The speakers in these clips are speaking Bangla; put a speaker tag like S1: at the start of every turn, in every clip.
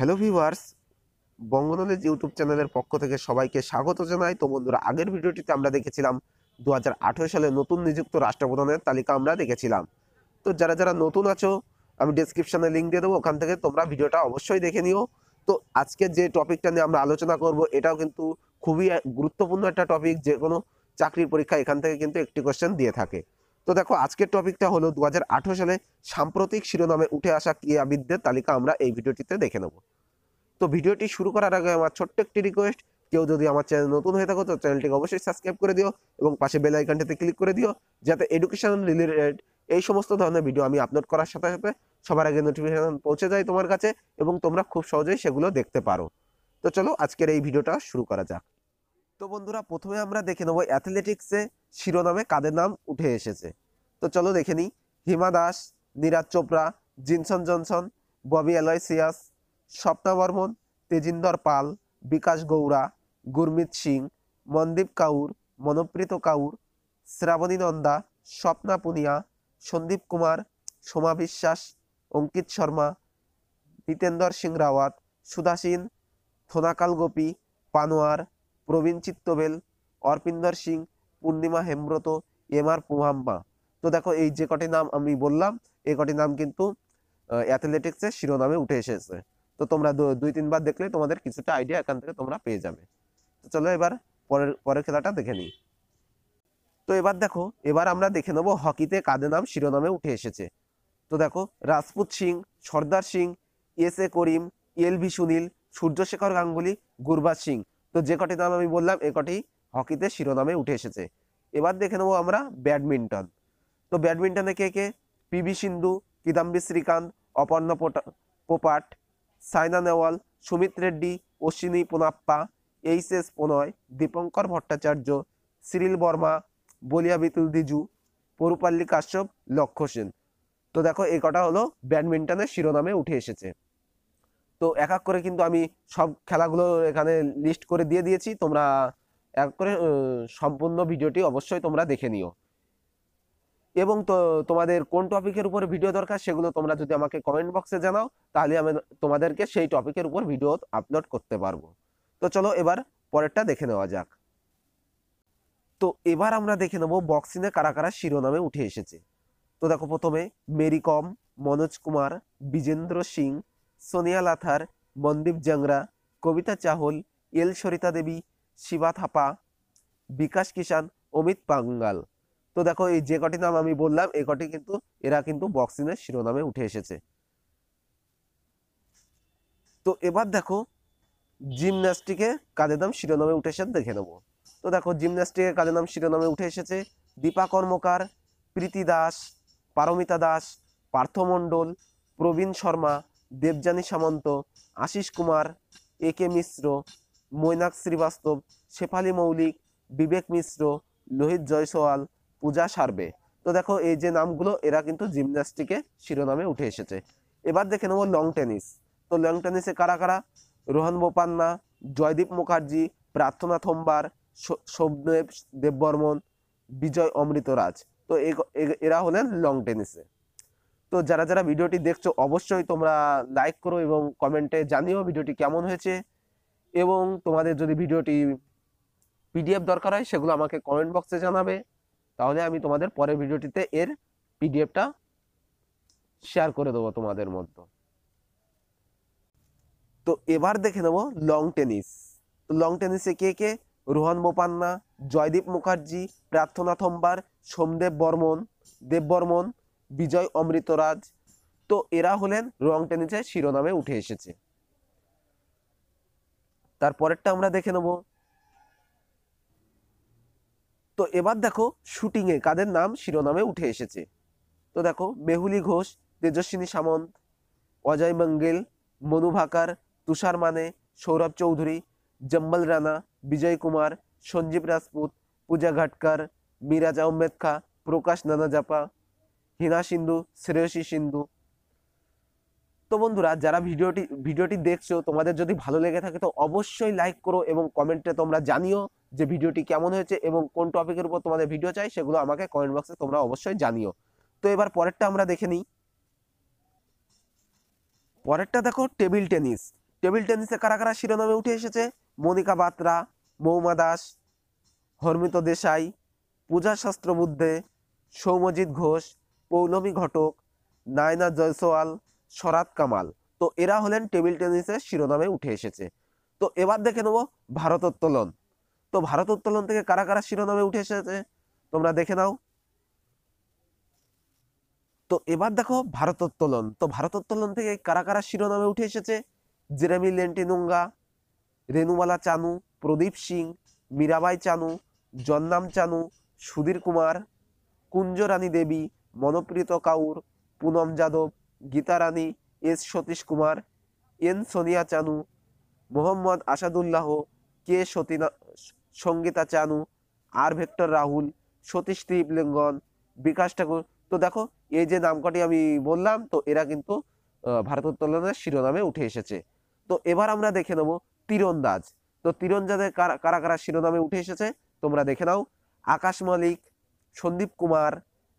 S1: হ্যালো ভিউয়ার্স বঙ্গনলেজ ইউটিউব চ্যানেলের পক্ষ থেকে সবাইকে স্বাগত জানাই। তো বন্ধুরা, আগের ভিডিওটিতে আমরা দেখেছিলাম দু হাজার আঠেরো সালে নতুন নিযুক্ত রাষ্ট্রপ্রধানের তালিকা আমরা দেখেছিলাম। তো যারা যারা নতুন আছো, আমি ডেসক্রিপশনে লিঙ্ক দিয়ে দেবো, ওখান থেকে তোমরা ভিডিওটা অবশ্যই দেখে নিও। তো আজকে যে টপিকটা নিয়ে আমরা আলোচনা করব, এটাও কিন্তু খুবই গুরুত্বপূর্ণ একটা টপিক যে কোনো চাকরির পরীক্ষা এখান থেকে কিন্তু একটি কোশ্চেন দিয়ে থাকে। তো দেখো, আজকের টপিকটা হলো দু হাজার আঠেরো সালে সাম্প্রতিক শিরোনামে উঠে আসা ক্রীড়াবিদদের তালিকা আমরা এই ভিডিওটিতে দেখে নেব। তো ভিডিওটি শুরু করার আগে আমার ছোট্ট একটি রিকোয়েস্ট কেউ যদি আমার চ্যানেল নতুন হয়ে থাকো তো চ্যানেলটিকে অবশ্যই সাবস্ক্রাইব করে দিও এবং পাশে বেল আইকনটিতে ক্লিক করে দিও, যাতে এডুকেশন রিলেটেড এই সমস্ত ধরনের ভিডিও আমি আপলোড করার সাথে সাথে সবার আগে নোটিফিকেশন পৌঁছে যায় তোমার কাছে এবং তোমরা খুব সহজেই সেগুলো দেখতে পারো। তো চলো আজকের এই ভিডিওটা শুরু করা যাক। তো বন্ধুরা, প্রথমে আমরা দেখে নেব অ্যাথলেটিক্সে শিরোনামে কাদের নাম উঠে এসেছে। তো চলো দেখে নিই। হিমা দাস, নীরাজ চোপড়া, জিনসন জনসন, ববি অ্যালয়সিয়াস স্বপ্না বর্মন তেজিন্দর পাল, বিকাশ গৌড়া, গুরমিত সিং, মনদীপ কাউর, মনপ্রীত কাউর শ্রাবণী নন্দা স্বপ্না পুনিয়া, সন্দীপ কুমার, সোমা বিশ্বাস, অঙ্কিত শর্মা, জিতেন্দর সিং রাওয়াত সুধাসীন থোনাকাল গোপী, পানোয়ার, প্রবীণ চিত্তবেল, অর্পিন্দর সিং, পূর্ণিমা হেমব্রত, এম আর পুহাম্মা তো দেখো, এই যে কটি নাম আমি বললাম এই কটি নাম কিন্তু অ্যাথলেটিক্সের শিরোনামে উঠে এসেছে। তো তোমরা দুই, তিনবার দেখলে তোমাদের কিছুটা আইডিয়া এখান থেকে তোমরা পেয়ে যাবে। তো চলো এবার পরের পরের খেলাটা দেখে নিই। তো এবার দেখো, এবার আমরা দেখে নেব হকিতে কাদের নাম শিরোনামে উঠে এসেছে। তো দেখো, Rajput Singh, Sardar Singh, S A Karim, L V Sunil, Suryashekhar Ganguly, Gurbaj Singh. তো যে কটি নাম আমি বললাম, এ কটি হকিতে শিরোনামে উঠে এসেছে। এবার দেখে নেব আমরা ব্যাডমিন্টন। তো ব্যাডমিন্টনে কে কে? পিভি সিন্ধু, কিদাম্বি শ্রীকান্ত, অপর্ণা পোটা- পোপাট সাইনা নেওয়াল সুমিত রেড্ডি, অশ্বিনী পোনাপ্পা এইচ এস প্রণয়, দীপঙ্কর ভট্টাচার্য, সিরিল বর্মা, বলিয়া বিতুল দিজু, পরুপাল্লি কাশ্যপ, লক্ষ্য সেন। তো দেখো, এই কটা হলো ব্যাডমিন্টনের শিরোনামে উঠে এসেছে। তো এক এক করে কিন্তু আমি সব খেলাগুলো এখানে লিস্ট করে দিয়ে দিয়েছি। তোমরা এক করে সম্পূর্ণ ভিডিওটি অবশ্যই তোমরা দেখে নিও। এবং তো তোমাদের কোন টপিকের উপর ভিডিও দরকার সেগুলো তোমরা যদি আমাকে কমেন্ট বক্সে জানাও, তাহলে আমি তোমাদেরকে সেই টপিকের উপর ভিডিও আপলোড করতে পারব। তো চলো এবার পরেরটা দেখে নেওয়া যাক। তো এবার আমরা দেখে নেব বক্সিংয়ে কারা কারা শিরোনামে উঠে এসেছে। তো দেখো প্রথমে মেরি কম, মনোজ কুমার, বিজেন্দ্র সিং, সোনিয়া লাথার, মনদীপ জাংরা, কবিতা চাহল, এল সরিতা দেবী, শিবা থাপা, বিকাশ কিষান অমিত পাঙ্গাল। তো দেখো, এই যে কটি নাম আমি বললাম, এই কটি কিন্তু, এরা কিন্তু বক্সিংয়ের শিরোনামে উঠে এসেছে। তো এবার দেখো জিমন্যাস্টিকে কাদের নাম শিরোনামে উঠে এসে দেখে নেব। তো দেখো জিমন্যাস্টিকে কাদের নাম শিরোনামে উঠে এসেছে? দীপা কর্মকার, প্রীতি দাস, পারমিতা দাস, পার্থ মণ্ডল, প্রবীণ শর্মা, দেবযানী সামন্ত, আশিস কুমার, এ কে মিশ্র, মৈনাক শ্রীবাস্তব, শেফালি মৌলিক, বিবেক মিশ্র, লোহিত জয়সওয়াল পূজা সারবে। তো দেখো, এই যে নামগুলো, এরা কিন্তু জিমন্যাস্টিকে শিরোনামে উঠে এসেছে। এবার দেখে নেব লং টেনিস। তো লং টেনিসে কারা কারা? রোহন বোপান্না, জয়দীপ মুখার্জি, প্রার্থনা থম্বার স- শোভদেব, দেববর্মন, বিজয় অমৃতরাজ। তো এরা হলেন লং টেনিসে। তো যারা যারা ভিডিওটি দেখছ, অবশ্যই তোমরা লাইক করো এবং কমেন্টে জানিও ভিডিওটি কেমন হয়েছে। এবং তোমাদের যদি ভিডিওটি পিডিএফ দরকার হয়, সেগুলো আমাকে কমেন্ট বক্সে জানাবে। তাহলে আমি তোমাদের পরের ভিডিওটিতে এর পিডিএফটা শেয়ার করে দেবো তোমাদের মধ্যে। তো এবার দেখে নেব লং টেনিস লং টেনিসে কে কে? রোহন বোপান্না, জয়দীপ মুখার্জি প্রার্থনা থম্বার সোমদেব বর্মন, দেব বর্মন, বিজয় অমৃতরাজ। তো এরা হলেন লং টেনিসের শিরোনামে উঠে এসেছে। তারপরেরটা আমরা দেখে নেব তো এবার দেখো শুটিং এ কাদের নাম শিরোনামে উঠে এসেছে। তো দেখো মেহুলি ঘোষ, তেজস্বিনী সামন্ত, অজয় মঙ্গেল, মনু ভাকার, তুষার মানে সৌরভ চৌধুরী, জম্বল রানা, বিজয় কুমার, সঞ্জীব রাজপুত, পূজা ঘাটকার, মিরাজ আহমেদ খা প্রকাশ নানাজাপা হিনা সিন্ধু, শ্রেয়সী সিন্ধু। তো বন্ধুরা, যারা ভিডিওটি ভিডিওটি দেখছ, তোমাদের যদি ভালো লেগে থাকে তো অবশ্যই লাইক করো এবং কমেন্টে তোমরা জানিও। যে ভিডিওটি কেমন হয়েছে এবং কোন টপিকের উপর তোমাদের ভিডিও চাই, সেগুলো আমাকে কমেন্ট বক্সে তোমরা অবশ্যই জানিও। তো এবার পরেরটা আমরা দেখে নিই। পরেরটা দেখো টেবিল টেনিস টেবিল টেনিসে কারা কারা শিরোনামে উঠে এসেছে? মনিকা বাত্রা, মৌমা দাস, হরমিত দেশাই, পূজা শাস্ত্রবুদ্ধে, সৌমজিৎ ঘোষ, পৌলমী ঘটক, নায়না জয়সওয়াল, শরাত কামাল। তো এরা হলেন টেবিল টেনিসের শিরোনামে উঠে এসেছে। তো এবার দেখে নেব ভারোত্তোলন তো ভারোত্তোলন থেকে কারা কারা শিরোনামে উঠে এসেছে? তোমরা দেখে নাও। তো এবার দেখো ভারোত্তোলন তো ভারোত্তোলন থেকে কারা কারা শিরোনামে উঠে এসেছে? Jeremy Lalrinnunga Renubala Chanu, Pradeep Singh, Mirabai Chanu, Jannam Chanu, Sudhir Kumar, Kunjarani Devi, Manpreet Kaur, Poonam Yadav, Geeta Rani, S Satish Kumar, N Sonia Chanu, Mohammad Asadullah, K Sathina Sangeeta Chanu R vector Rahul Satish Sivalingam Vikas Thakur. তো দেখো এই যে নামকটি আমি বললাম তো এরা কিন্তু আহ, ভারোত্তোলনের শিরোনামে উঠে এসেছে। তো এবার আমরা দেখে নেব তীরন্দাজ। তো তীরন্দাজে কারা কারা কারা শিরোনামে উঠে এসেছে তোমরা দেখে নাও। আকাশ মালিক সন্দীপ কুমার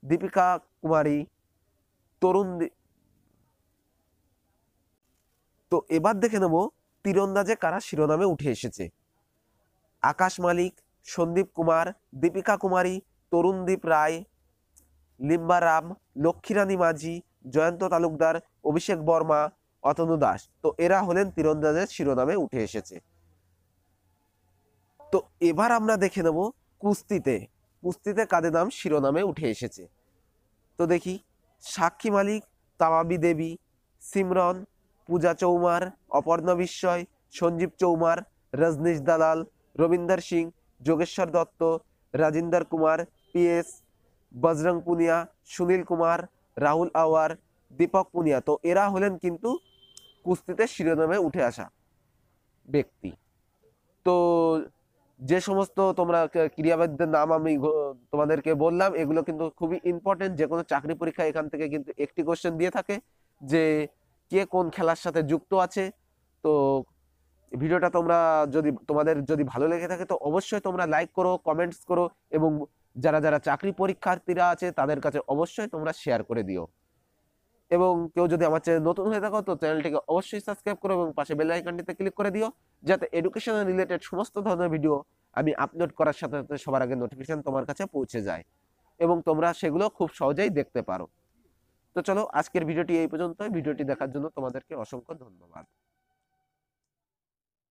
S1: দীপিকা কুমারী তরুণ তো এবার দেখে নেব তীরন্দাজে কারা শিরোনামে উঠে এসেছে। আকাশ মালিক, সন্দীপ কুমার, দীপিকা কুমারী, তরুণদীপ রায়, লিম্বা রাম, লক্ষ্মীরানী মাঝি, জয়ন্ত তালুকদার, অভিষেক বর্মা, অতনু দাস। তো এরা হলেন তীরন্দাজের শিরোনামে উঠে এসেছে। তো এবার আমরা দেখে নেব কুস্তিতে। কুস্তিতে কাদের নাম শিরোনামে উঠে এসেছে? তো দেখি, সাক্ষী মালিক তামাবি দেবী, সিমরন, পূজা চৌমার, অপর্ণা বিস্ময়, সঞ্জীব চৌমার, রজনীশ দালাল রবীন্দর সিং, যোগেশ্বর দত্ত, রাজিন্দর কুমার পিএস বজরং পুনিয়া, সুনীল কুমার, রাহুল আওয়ার, দীপক পুনিয়া। তো এরা হলেন কিন্তু কুস্তিতে শিরোনামে উঠে আসা ব্যক্তি। তো যে সমস্ত তোমরা ক্রীড়াবিদদের নাম আমি তোমাদেরকে বললাম, এগুলো কিন্তু খুবই ইম্পর্টেন্ট যে কোনো চাকরি পরীক্ষা এখান থেকে কিন্তু একটি কোশ্চেন দিয়ে থাকে যে কে কোন খেলার সাথে যুক্ত আছে। তো ভিডিওটা তোমরা যদি, তোমাদের যদি ভালো লেগে থাকে তো অবশ্যই তোমরা লাইক করো কমেন্টস করো এবং যারা যারা চাকরি পরীক্ষার্থীরা আছে তাদের কাছে অবশ্যই তোমরা শেয়ার করে দিও। এবং কেউ যদি আমার চ্যানেল নতুন হয়ে থাকো তো চ্যানেলটিকে অবশ্যই সাবস্ক্রাইব করো এবং পাশে বেল আইকনটিতে ক্লিক করে দিও যাতে এডুকেশনাল রিলেটেড সমস্ত ধরনের ভিডিও আমি আপলোড করার সাথে সাথে সবার আগে নোটিফিকেশন তোমার কাছে পৌঁছে যায় এবং তোমরা সেগুলো খুব সহজেই দেখতে পারো। তো চলো আজকের ভিডিওটি এই পর্যন্ত ভিডিওটি দেখার জন্য তোমাদেরকে অসংখ্য ধন্যবাদ।